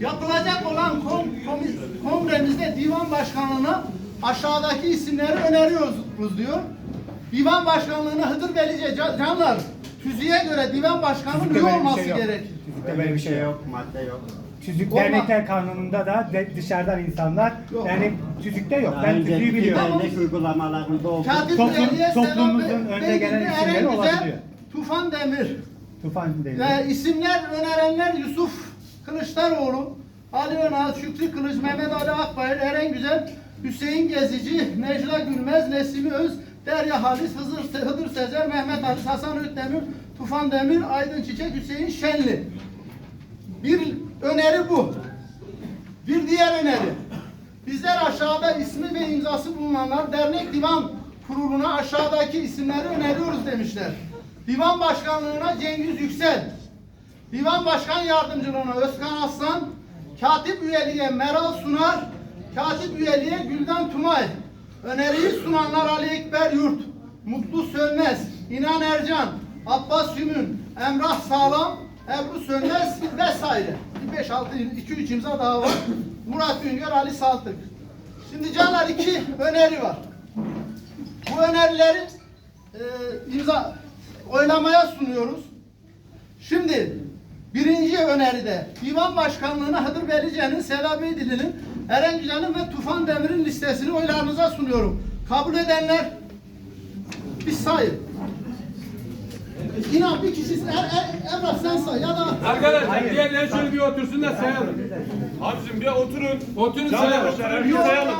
Yapılacak olan kon, komi- kongremizde divan başkanlığına aşağıdaki isimleri öneriyoruz diyor. Divan başkanlığına Hıdır Belice Can- Canlar tüzüğe göre divan başkanı Tüzükte ne böyle bir olması şey gerekir? Tüzükte böyle bir şey yok. madde yok. Tüzük Olma- dernekler kanununda da de- dışarıdan insanlar Yok. yani tüzükte yok. Daha Ben tüzüğü biliyorum. dernek uygulamalarında oldu. Toplum- toplumumuzun önde gelen isimleri olabiliyor. Tufan Demir. Tufan değil. Ve isimler önerenler Yusuf Kılıçdaroğlu, Ali Önal, Şükrü Kılıç, Mehmet Ali Akbayır, Eren Güzel, Hüseyin Gezici, Necla Gülmez, Nesimi Öz, Derya Halis, Hızır, Hıdır Sezer, Mehmet Ali, Hasan Özdemir, Tufan Demir, Aydın Çiçek, Hüseyin Şenli. Bir öneri bu. Bir diğer öneri. Bizler aşağıda ismi ve imzası bulunanlar dernek divan kuruluna aşağıdaki isimleri öneriyoruz demişler. Divan başkanlığına Cengiz Yüksel, divan başkan yardımcılığına Özkan Aslan, katip üyeliğe Meral Sunar, katip üyeliğe Gülden Tumay. Öneriyi sunanlar Ali Ekber Yurt, Mutlu Sönmez, İnan Ercan, Abbas Yümün, Emrah Sağlam, Ebru Sönmez vesaire. 5-6 2-3 imza daha var. Murat Üngör, Ali Saltık. Şimdi canlar iki öneri var. Bu önerileri e, imza oylamaya sunuyoruz. Şimdi birinci öneride divan başkanlığına Hıdır Belice'nin, Seda Beydili'nin, Eren Güzel'in ve Tufan Demir'in listesini oylarınıza sunuyorum. Kabul edenler bir sayın. İnan bir kişi, er, er, Emrah sen say ya da Arkadaşlar Hayır. diğerleri şöyle bir otursun da sayalım. Abicim bir oturun. Oturun sayalım.